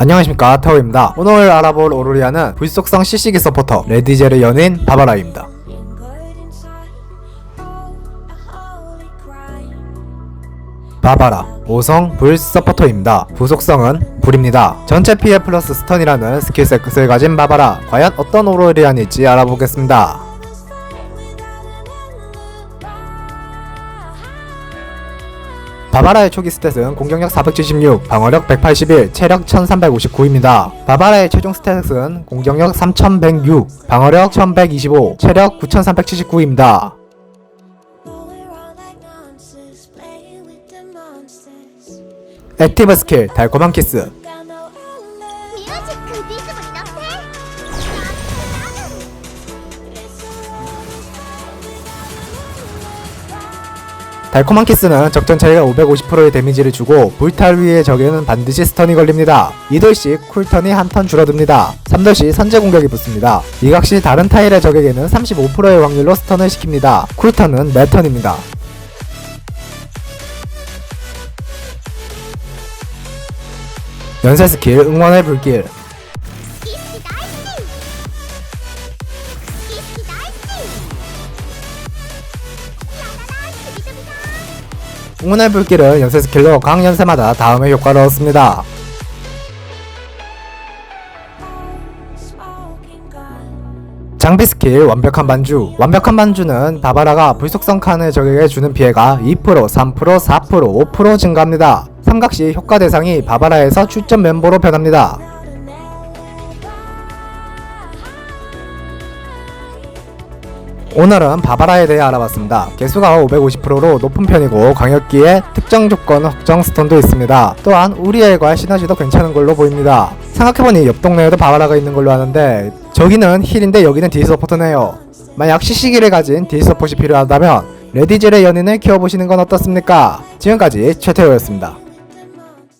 안녕하십니까 타오입니다. 오늘 알아볼 오로리아는 불속성 CC기 서포터 레디젤의 연인 바바라입니다. 바바라 5성 불 서포터입니다. 부속성은 불입니다. 전체 피해 플러스 스턴이라는 스킬셋을 가진 바바라 과연 어떤 오로리안일지 알아보겠습니다 바바라의 초기 스탯은 공격력 476, 방어력 181, 체력 1359입니다. 바바라의 최종 스탯은 공격력 3106, 방어력 1125, 체력 9379입니다. 액티브 스킬 달콤한 키스 달콤한 키스는 적전 차이가 550%의 데미지를 주고 불탈 위의 적에는 반드시 스턴이 걸립니다. 2돌씩 쿨턴이 한 턴 줄어듭니다. 3돌씩 선제 공격이 붙습니다. 이각시 다른 타일의 적에게는 35%의 확률로 스턴을 시킵니다. 쿨턴은 4턴입니다. 연쇄 스킬 응원의 불길 응원의 불길은 연쇄 스킬로 각 연쇄마다 다음의 효과를 얻습니다. 장비 스킬 완벽한 반주 완벽한 반주는 바바라가 불속성 칸을 적에게 주는 피해가 2%, 3%, 4%, 5% 증가합니다. 삼각시 효과 대상이 바바라에서 출전 멤버로 변합니다. 오늘은 바바라에 대해 알아봤습니다. 개수가 550%로 높은 편이고 광역기에 특정 조건 확정 스톤도 있습니다. 또한 우리엘과 시너지도 괜찮은 걸로 보입니다. 생각해보니 옆 동네에도 바바라가 있는 걸로 아는데 저기는 힐인데 여기는 딜서포트네요. 만약 CC기를 가진 딜서포트이 필요하다면 레디젤의 연인을 키워보시는 건 어떻습니까? 지금까지 최태호였습니다.